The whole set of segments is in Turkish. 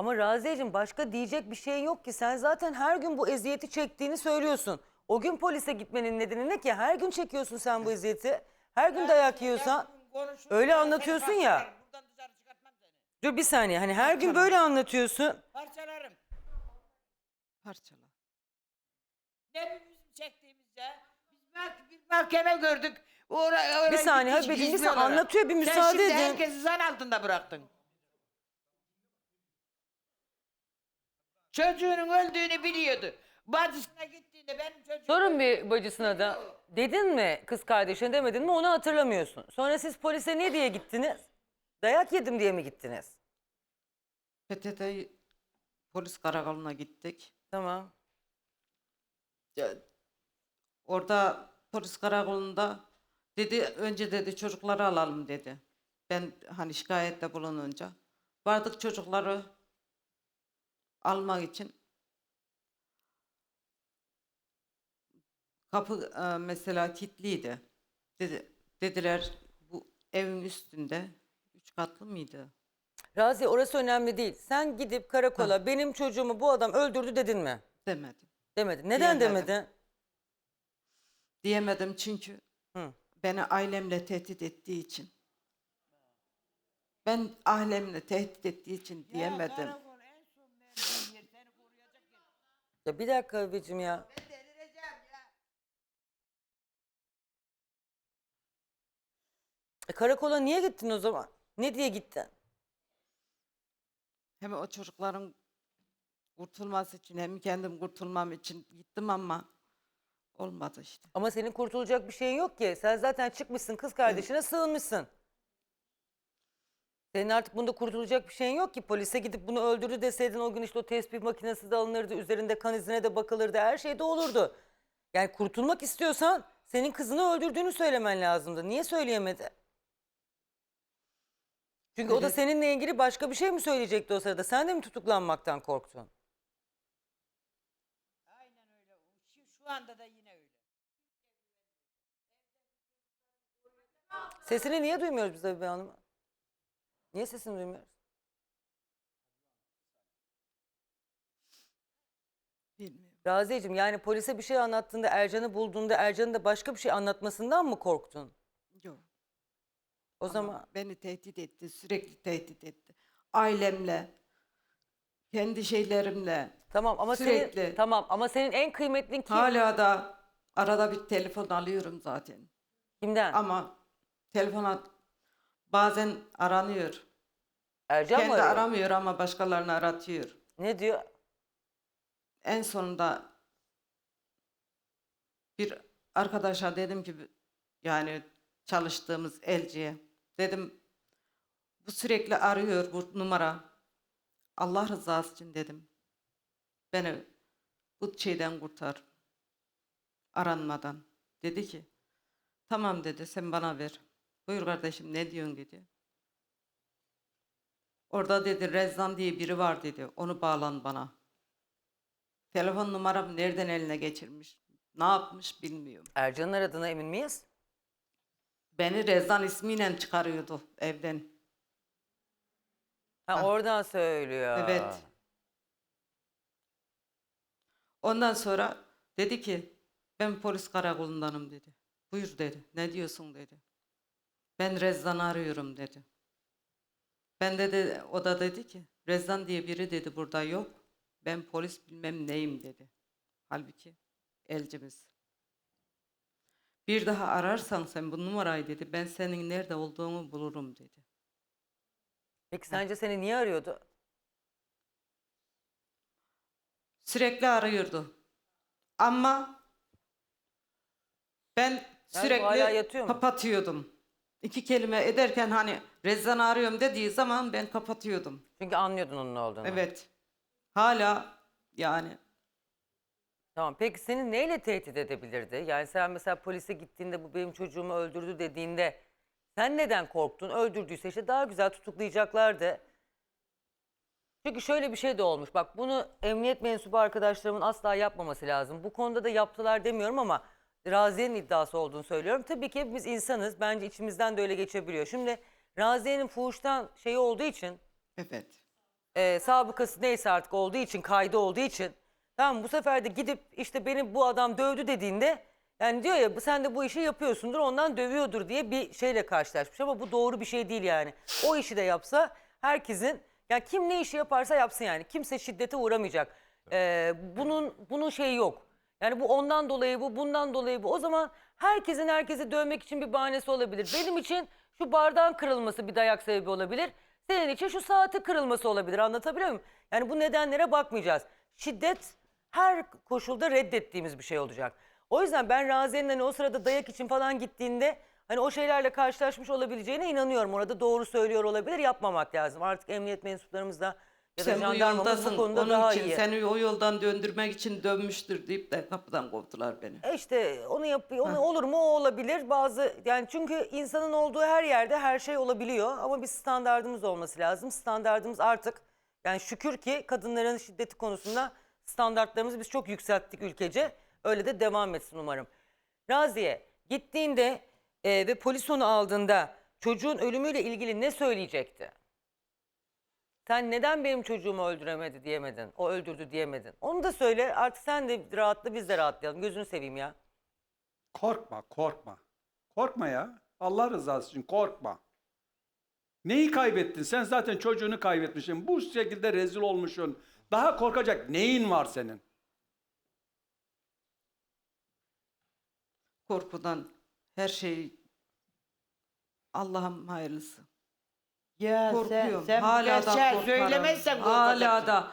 Ama Raziyeciğim başka diyecek bir şey yok ki. Sen zaten her gün bu eziyeti çektiğini söylüyorsun. O gün polise gitmenin nedeni ne ki? Her gün çekiyorsun sen bu eziyeti. Her gün dayak yiyorsan. Öyle anlatıyorsun ya. Dur bir saniye. Hani her gün böyle anlatıyorsun. Parçalarım. Parçala. Ne bizim çektiğimizde. Biz belki bir mahkeme gördük. Oraya, oraya Bir saniye Habibeciğim, bir saniye. Anlatıyor, bir müsaade Sen şimdi edin. herkesi zan altında bıraktın. Çocuğunun öldüğünü biliyordu. Bacısına gittiğinde benim çocuğum... Sorun bir bacısına da. Dedin mi kız kardeşine demedin mi onu hatırlamıyorsun. Sonra siz polise ne diye gittiniz? Dayak yedim diye mi gittiniz? PTT polis karakoluna gittik. Tamam. Ya, Orada polis karakolunda dedi önce dedi çocukları alalım dedi. Ben hani şikayette bulununca. Vardık çocukları almak için. Kapı e, mesela kilitliydi. Dedi, dediler bu evin üstünde üç katlı mıydı? Razi orası önemli değil. Sen gidip karakola benim çocuğumu bu adam öldürdü dedin mi? Demedim. Demedin. Neden Diyemedim. demedin? Diyemedim çünkü Hı. beni ailemle tehdit ettiği için. Ben ailemle tehdit ettiği için diyemedim. Karakol en son verdiğin yer seni koruyacak yer. Ya bir dakika abicim ya. Ben delireceğim ya. E, karakola niye gittin o zaman? Ne diye gittin? Hem o çocukların kurtulması için hem kendim kurtulmam için gittim ama olmadı işte. Ama senin kurtulacak bir şeyin yok ki. Sen zaten çıkmışsın kız kardeşine sığınmışsın. Senin artık bunda kurtulacak bir şeyin yok ki. Polise gidip bunu öldürdü deseydin o gün işte o tespih makinesi de alınırdı. Üzerinde kan izine de bakılırdı. Her şey de olurdu. Yani kurtulmak istiyorsan senin kızını öldürdüğünü söylemen lazımdı. Niye söyleyemedi? Çünkü o da seninle ilgili başka bir şey mi söyleyecekti o sırada? Sen de mi tutuklanmaktan korktun? Aynen öyle. Şu, şu anda da yine öyle. Sesini niye duymuyoruz biz Abibe Hanım? Niye sesini duymuyoruz? Bilmiyorum. Raziyeciğim yani polise bir şey anlattığında Ercan'ı bulduğunda Ercan'ın da başka bir şey anlatmasından mı korktun? Yok. O Ama zaman beni tehdit etti, sürekli tehdit etti. Ailemle, kendi şeylerimle. tamam ama senin sürekli. tamam ama senin en kıymetlin kim? Hala da arada bir telefon alıyorum zaten. Kimden? Ama telefona bazen aranıyor. Ercan mı Kendi arıyor? aramıyor ama başkalarını aratıyor. Ne diyor? En sonunda bir arkadaşa dedim ki yani çalıştığımız elciye dedim bu sürekli arıyor bu numara. Allah rızası için dedim. Beni bu şeyden kurtar. Aranmadan. Dedi ki tamam dedi sen bana ver. Buyur kardeşim ne diyorsun dedi. Orada dedi Rezzan diye biri var dedi. Onu bağlan bana. Telefon numaramı nereden eline geçirmiş? Ne yapmış bilmiyorum. Ercan'ın aradığına emin miyiz? Beni Rezzan ismiyle çıkarıyordu evden. Ha, Ha. oradan söylüyor. Evet. Ondan sonra dedi ki ben polis karakolundanım dedi. Buyur dedi. Ne diyorsun dedi. Ben Rezzan'ı arıyorum dedi. Ben de, de o da dedi ki Rezzan diye biri dedi burada yok. Ben polis bilmem neyim dedi. Halbuki elcimiz. Bir daha ararsan sen bu numarayı dedi. Ben senin nerede olduğunu bulurum dedi. Peki sence seni niye arıyordu? Sürekli arıyordu. Ama ben bu hala sürekli yatıyor mu? kapatıyordum. İki kelime ederken hani Rezzan'ı arıyorum dediği zaman ben kapatıyordum. Çünkü anlıyordun onun ne olduğunu. Evet. Hala yani Tamam. Peki seni neyle tehdit edebilirdi? Yani sen mesela polise gittiğinde bu benim çocuğumu öldürdü dediğinde sen neden korktun? Öldürdüyse işte daha güzel tutuklayacaklardı. Çünkü şöyle bir şey de olmuş. Bak bunu emniyet mensubu arkadaşlarımın asla yapmaması lazım. Bu konuda da yaptılar demiyorum ama Raziye'nin iddiası olduğunu söylüyorum. Tabii ki hepimiz insanız. Bence içimizden de öyle geçebiliyor. Şimdi Raziye'nin fuhuştan şeyi olduğu için evet. e, sabıkası neyse artık olduğu için, kaydı olduğu için tamam bu sefer de gidip işte beni bu adam dövdü dediğinde yani diyor ya sen de bu işi yapıyorsundur ondan dövüyordur diye bir şeyle karşılaşmış ama bu doğru bir şey değil yani. O işi de yapsa herkesin ya kim ne işi yaparsa yapsın yani kimse şiddete uğramayacak. E, bunun bunun şeyi yok. Yani bu ondan dolayı bu, bundan dolayı bu. O zaman herkesin herkesi dövmek için bir bahanesi olabilir. Benim için şu bardağın kırılması bir dayak sebebi olabilir. Senin için şu saati kırılması olabilir. Anlatabiliyor muyum? Yani bu nedenlere bakmayacağız. Şiddet her koşulda reddettiğimiz bir şey olacak. O yüzden ben Raziye'nin hani o sırada dayak için falan gittiğinde hani o şeylerle karşılaşmış olabileceğine inanıyorum. Orada doğru söylüyor olabilir. Yapmamak lazım. Artık emniyet mensuplarımız da ya da Sen bu bu yoldasın. konuda Onun daha için iyi. seni o yoldan döndürmek için dönmüştür deyip de kapıdan kovdular beni. E işte onu yapıyor. Onu olur mu o olabilir. Bazı yani çünkü insanın olduğu her yerde her şey olabiliyor ama bir standardımız olması lazım. Standardımız artık yani şükür ki kadınların şiddeti konusunda standartlarımızı biz çok yükselttik ülkece. Öyle de devam etsin umarım. Raziye gittiğinde e, ve polis onu aldığında çocuğun ölümüyle ilgili ne söyleyecekti? Sen neden benim çocuğumu öldüremedi diyemedin. O öldürdü diyemedin. Onu da söyle artık sen de rahatla biz de rahatlayalım. Gözünü seveyim ya. Korkma, korkma. Korkma ya. Allah rızası için korkma. Neyi kaybettin? Sen zaten çocuğunu kaybetmişsin. Bu şekilde rezil olmuşsun. Daha korkacak neyin var senin? Korkudan her şey Allah'ım hayırlısı. Ya Korkuyorum. sen, sen Hala da gerçeği korkarım. söylemezsen korkacaksın. Hala da.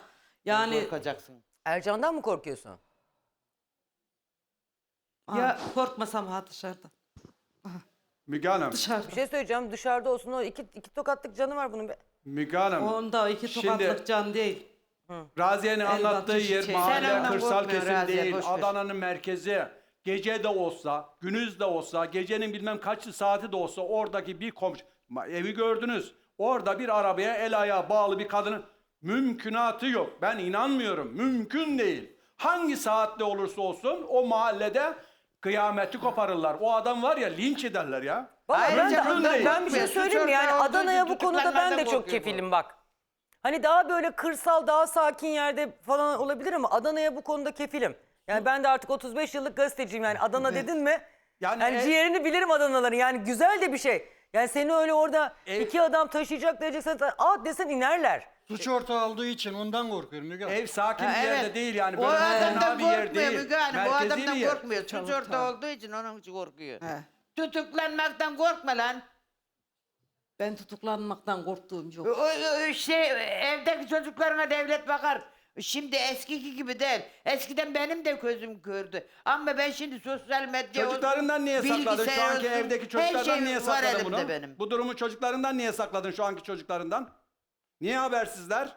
Yani korkacaksın. Ercan'dan mı korkuyorsun? Ya- korkmasam ha dışarıda. Müge Hanım, Dışarıda. Bir şey söyleyeceğim dışarıda olsun o iki, iki tokatlık canı var bunun. be. Müge Hanım. Onda iki Şimdi- tokatlık can değil. Raziye'nin anlattığı yer şey. mahalle, ondan kırsal kesim Raziye, değil. boş ver. Adana'nın merkezi. Gece de olsa, gündüz de olsa, gecenin bilmem kaç saati de olsa oradaki bir komşu... Ma- Evi gördünüz. Orada bir arabaya el ayağı bağlı bir kadının mümkünatı yok. Ben inanmıyorum. Mümkün değil. Hangi saatte olursa olsun o mahallede kıyameti koparırlar. O adam var ya linç ederler ya. Vallahi ben, Ayrıca de, bundan ben, ben bir şey söyleyeyim mi? Yani Adana'ya bu konuda ben de çok kefilim bak. Hani daha böyle kırsal, daha sakin yerde falan olabilir ama Adana'ya bu konuda kefilim. Yani ben de artık 35 yıllık gazeteciyim yani Adana dedin mi? Yani, Yani e- ciğerini bilirim Adanaların yani güzel de bir şey. Yani seni öyle orada Ev- iki adam taşıyacak diyeceksen at desen inerler. Suç ortağı olduğu için ondan korkuyorum Müge Hanım. Ev sakin Ha, bir yerde evet. değil yani. O Böyle adamdan fena bir yer korkmuyor değil. Müge Hanım. O Merkezi adamdan yer. korkmuyor. Ortağı tabii. olduğu için onun için korkuyor. He. Tutuklanmaktan korkma lan. Ben tutuklanmaktan korktuğum yok. O, o- o şey evdeki çocuklarına devlet bakar. Şimdi eskiki gibi değil. Eskiden benim de gözüm kördü. Ama ben şimdi sosyal medya Çocuklarından niye sakladın? Şu bilgisayar anki olsun, evdeki her çocuklardan şey niye var sakladın elimde bunu? benim. Bu durumu çocuklarından niye sakladın şu anki çocuklarından? Niye habersizler?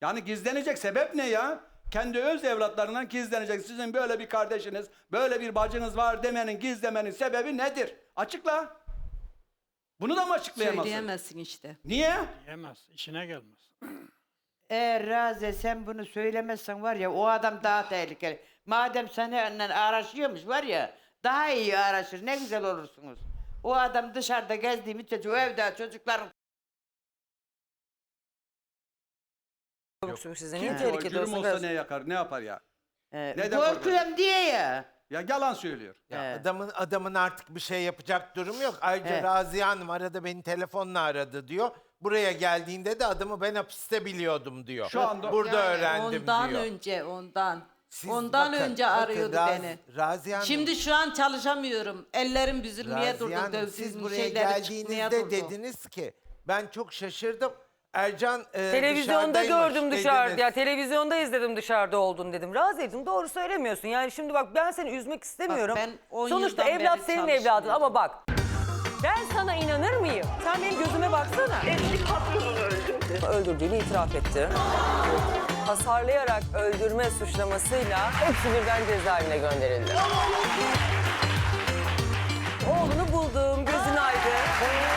Yani gizlenecek sebep ne ya? Kendi öz evlatlarından gizlenecek. Sizin böyle bir kardeşiniz, böyle bir bacınız var demenin, gizlemenin sebebi nedir? Açıkla. Bunu da mı açıklayamazsın? Söyleyemezsin işte. Niye? Yemez, işine gelmez. Eğer Raze sen bunu söylemezsen var ya o adam daha tehlikeli. Madem seninle araşıyormuş var ya daha iyi araşır ne güzel olursunuz. O adam dışarıda gezdiği müddetçe o evde çocukların Yoksa size niye Kim ki o? tehlikede olsun? olsa ne yakar, ne yapar ya? e, Neden korkuyorum diye ya. Ya yalan söylüyor. Ya Evet. adamın adamın artık bir şey yapacak durumu yok. Ayrıca Evet. Raziye Hanım arada beni telefonla aradı diyor. Buraya geldiğinde de adamı ben hapiste biliyordum diyor. Şu anda- burada Yani öğrendim ondan diyor. önce ondan. Siz ondan bakın, önce bakın arıyordu Raz- beni. Raziye Hanım, Şimdi şu an çalışamıyorum. Ellerim büzülmeye Raziye durdu. Hanım, Dövdüğüm siz buraya şeyleri çıkmaya geldiğinizde durdu. dediniz ki ben çok şaşırdım. Ercan e, Televizyonda dışarıdaymış gördüm dışarıda. dediniz. Ya televizyonda izledim dışarıda oldun dedim. Raziyeciğim doğru söylemiyorsun. Yani şimdi bak ben seni üzmek istemiyorum. ben on Sonuçta yıldan evlat beri senin evladın ama bak. Ben sana inanır mıyım? Sen benim gözüme baksana. Eski patronunu öldürdü. Öldürdüğünü itiraf etti. Hasarlayarak öldürme suçlamasıyla hepsi birden cezaevine gönderildi. Oğlunu buldum, gözün aydın.